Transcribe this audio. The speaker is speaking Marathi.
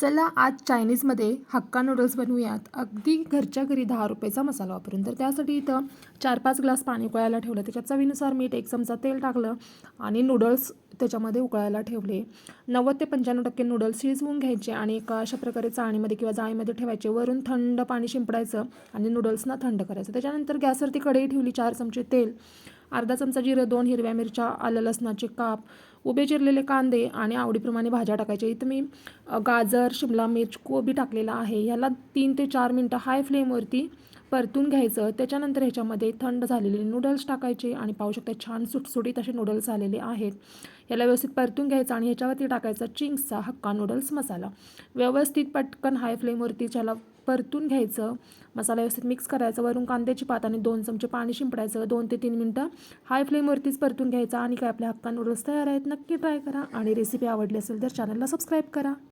चला आज चायनीजमध्ये हक्का नूडल्स बनवूयात. अगदी घरच्या घरी दहा रुपयाचा मसाला वापरून. तर त्यासाठी इथं चार पाच ग्लास पाणी उकळायला ठेवलं. त्याच्या चवीनुसार मीठ एक चमचा तेल टाकलं आणि नूडल्स त्याच्यामध्ये उकळायला ठेवले. नव्वद ते पंच्याण्णव टक्के नूडल्स शिजवून घ्यायचे आणि एका अशा प्रकारे चाळणीमध्ये किंवा जाळीमध्ये ठेवायचे. वरून थंड पाणी शिंपडायचं आणि नूडल्सना थंड करायचं. त्याच्यानंतर गॅसवरती कढई ठेवली चार चमचे तेल. अर्धा चमचा जिरं दोन हिरव्या मिरच्या आलं लसणाचे काप उभे चिरलेले कांदे आणि आवडीप्रमाणे भाज्या टाकायच्या. इथं मी गाजर शिमला मिर्च कोबी टाकलेला आहे. ह्याला तीन ते चार मिनटं हाय फ्लेमवरती परतून घ्यायचं. त्याच्यानंतर ह्याच्यामध्ये थंड झालेले नूडल्स टाकायचे आणि पाहू शकता छान सुटसुटीत असे नूडल्स आलेले आहेत. याला व्यवस्थित परतून घ्यायचं आणि ह्याच्यावरती टाकायचा चिंग्सचा हक्का नूडल्स मसाला. व्यवस्थित पटकन हाय फ्लेमवरती त्याला परतून घ्यायचं. मसाला व्यवस्थित मिक्स करायचा. वरून कांद्याची पात आणि दोन चमचे पाणी शिंपडायचं. दोन ते तीन मिनटं हाय फ्लेमवरतीच परतून घ्यायचा आणि काय आपल्या हक्का नूडल्स तयार आहेत नक्की ट्राय करा. आणि रेसिपी आवडली असेल तर चॅनलला सबस्क्राईब करा.